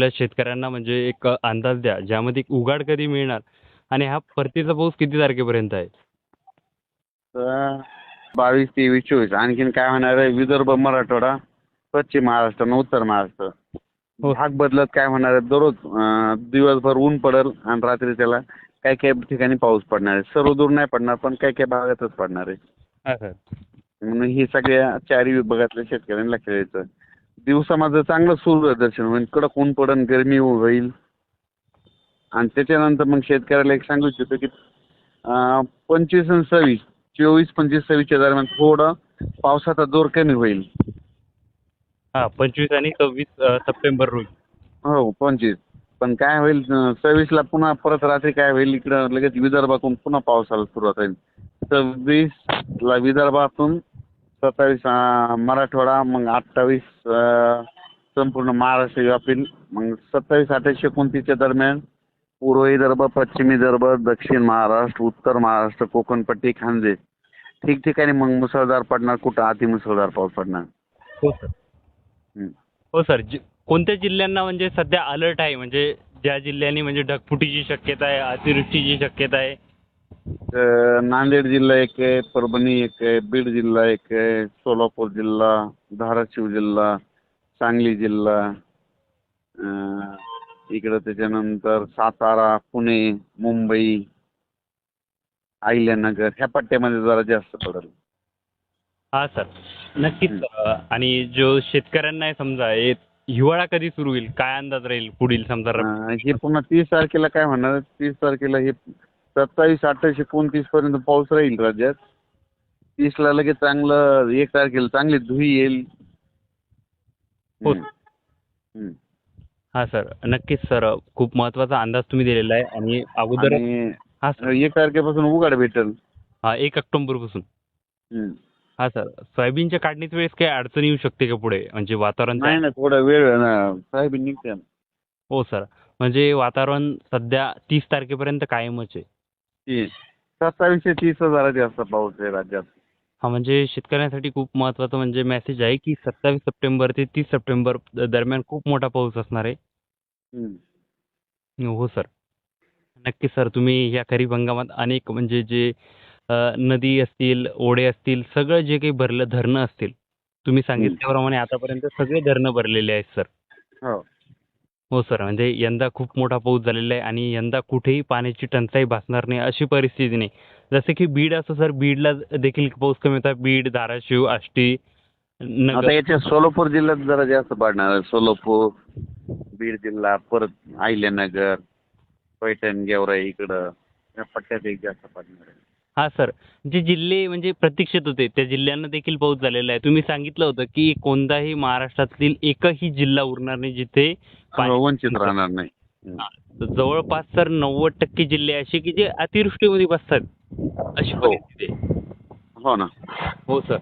आपल्या शेतकऱ्यांना म्हणजे एक अंदाज द्या ज्यामध्ये उघाड कधी मिळणार आणि हा परतीचा पाऊस किती तारखेपर्यंत आहे? बावीस तेवीस चोवीस. आणखीन काय होणार आहे? विदर्भ मराठवाडा पश्चिम महाराष्ट्र आणि उत्तर महाराष्ट्र. हो. भाग बदलत काय होणार आहे? दररोज अं, दिवसभर ऊन पडेल आणि रात्री त्याला काही काही ठिकाणी पाऊस पडणार आहे? सर्व दूर नाही पडणार पण काही काही भागातच पडणार आहे. हा सर म्हणून ही सगळ्या चारही विभागातल्या शेतकऱ्यांनी लक्ष द्यायचं. दिवसा माझं चांगलं सूर्यदर्शन होईल कडक ऊन पडन गरमी होईल. आणि त्याच्यानंतर मग शेतकऱ्याला एक सांगू इच्छितो की पंचवीस आणि सव्वीस चोवीस पंचवीस सव्वीसच्या दरम्यान थोडं पावसाचा जोर कमी होईल. हा पंचवीस आणि सव्वीस सप्टेंबर रोजी. हो पंचवीस. पण काय होईल सव्वीसला पुन्हा परत रात्री काय होईल इकडं लगेच विदर्भातून पुन्हा पावसाला सुरुवात होईल. सव्वीसला विदर्भातून सत्तावीस मराठवाडा मग अठ्ठावीस संपूर्ण महाराष्ट्र व्यापील मग सत्तावीस अठ्ठावीस एकोणतीसच्या दरम्यान पूर्व विदर्भ पश्चिम विदर्भ दक्षिण महाराष्ट्र उत्तर महाराष्ट्र कोकणपट्टी खानदेश ठिकठिकाणी मग मुसळधार पडणार कुठं अति मुसळधार पाऊस पडणार. हो सर. हं. हो सर जि- कोणत्या जिल्ह्यांना म्हणजे सध्या अलर्ट आहे? म्हणजे ज्या जिल्ह्यांनी म्हणजे ढगफुटीची शक्यता आहे अतिवृष्टीची शक्यता आहे नांदेड जिल्हा एक आहे परभणी एक आहे बीड जिल्हा एक आहे सोलापूर जिल्हा धाराशिव जिल्हा सांगली जिल्हा इकडं त्याच्यानंतर सातारा पुणे मुंबई अहिल्यानगर ह्या पट्ट्यामध्ये जरा जास्त पडेल. हा सर. नक्कीच आणि जो शेतकऱ्यांना आहे समजा हे हिवाळा कधी सुरू होईल? काय अंदाज राहील पुढील समजा हे पुन्हा तीस तारखेला काय होणार? तीस तारखेला हे सत्तावीस अठ्ठावीस एकोणतीस पर्यंत पाऊस राहील राज्यात. तीसला लगेच चांगलं एक तारखेला चांगली धुई येईल. हो. हम्म. हम्म. हा सर. नक्कीच सर. खूप महत्त्वाचा अंदाज तुम्ही दिलेला आहे आणि अगोदर आणि हा सर. एक तारखेपासून उघाड भेटेल. हा एक ऑक्टोबरपासून हम्म. हा सर. सोयाबीनच्या काढणीच्या वेळेस काही अडचण येऊ शकते का पुढे? म्हणजे वातावरण नाही ना थोडा वेळ आहे ना. साहेब निघते ना. हो सर. म्हणजे वातावरण सध्या तीस तारखेपर्यंत कायमच आहे. ती सत्तावीसशे तीस हजार जास्त पाऊस आहे राज्यात. हा म्हणजे शेतकऱ्यांसाठी खूप महत्वाचं म्हणजे मेसेज आहे की सत्तावीस सप्टेंबर ते तीस सप्टेंबर दरम्यान खूप मोठा पाऊस असणार आहे. हो सर. नक्कीच सर तुम्ही या खरीप हंगामात अनेक म्हणजे जे नदी असतील ओढे असतील सगळं जे काही भरलं धरणं असतील तुम्ही सांगितल्याप्रमाणे आतापर्यंत सगळे धरणं भरलेले आहेत सर. हो सर म्हणजे यंदा खूप मोठा पाऊस झालेला आहे आणि यंदा कुठेही पाण्याची टंचाई भासणार नाही अशी परिस्थिती नाही. जसं की बीड असं सर बीडला देखील पाऊस कमी होता. बीड धाराशिव आष्टी आता याच्या सोलापूर जिल्ह्यात जरा जास्त पडणार सोलापूर बीड जिल्हा परत अहिल्यानगर पैठण गेवराई इकडं या पट्ट्यात एक जास्त पडणार आहे. हा सर जे जिल्हे म्हणजे प्रतीक्षेत होते त्या जिल्ह्यांना देखील पाऊस झालेला आहे. तुम्ही सांगितलं होतं की कोणताही महाराष्ट्रातील एकही जिल्हा उरणार नाही जिथे वंचित राहणार नाही. जवळपास सर नव्वद टक्के जिल्हे असे की जे अतिवृष्टीमध्ये बसतात. अशी हो. परिस्थिती आहे. हो ना. हो सर.